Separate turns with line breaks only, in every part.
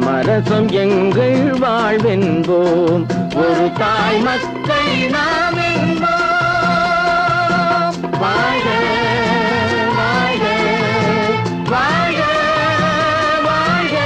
சமரசம் எங்கள் வாழ்வென்போம். ஒரு தாய் மக்கள் நாம் வாழ்க வாழ்க வாழ்க வாழ்க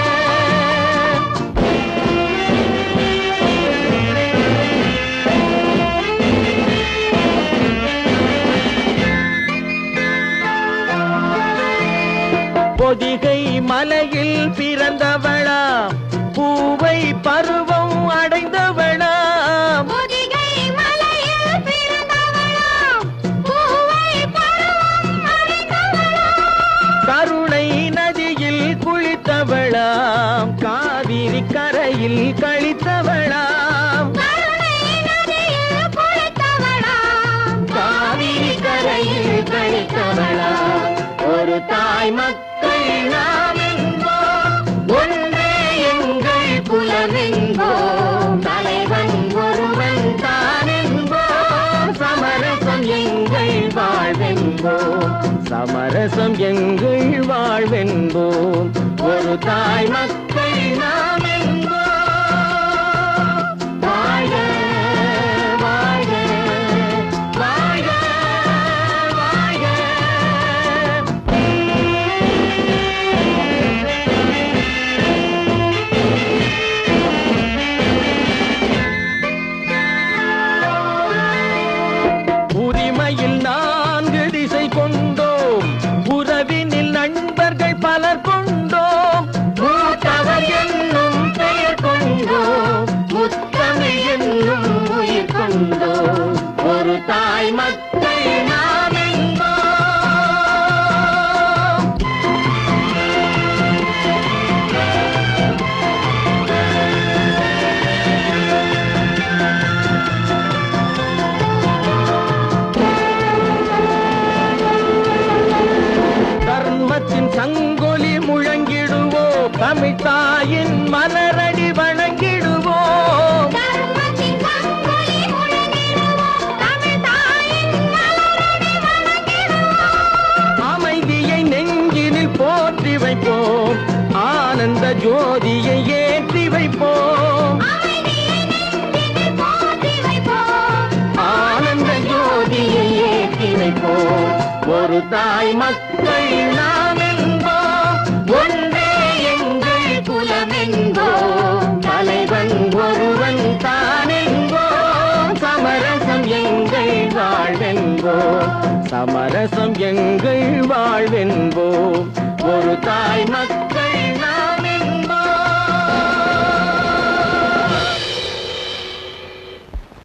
பருவம்
அடைந்தவளாம்.
கருணை நதியில் குளித்தவளாம். காவிரி கரையில் கழித்தவளாம். காவிரி கரையில் கழித்தவளாம். ஒரு தாய் மக்கள் நாம் சமரசம் எங்கள் வாழ்வென்போம். ஒரு தாய் மக்கள் நான் என்னும் உயிர் கொண்டோம் ஒரு தாய் மக்கள் நாம் தர்மத்தின் சங்கொலி முழங்கிடுவோ தமிழ்தாயின் மன ஜோதியை ஏற்றி
வைப்போம்.
ஆனந்த ஜோதியை ஏற்றி வைப்போம். ஒரு தாய் மக்கள் நாம் என்போம். ஒன்றே எங்கள் குலம் என்போம். தலைவன் ஒருவன் தான் என்போம். சமரசம் எங்கள் வாழ்வென்போம். சமரசம் எங்கள் வாழ்வென்போம். ஒரு தாய் மக்கள்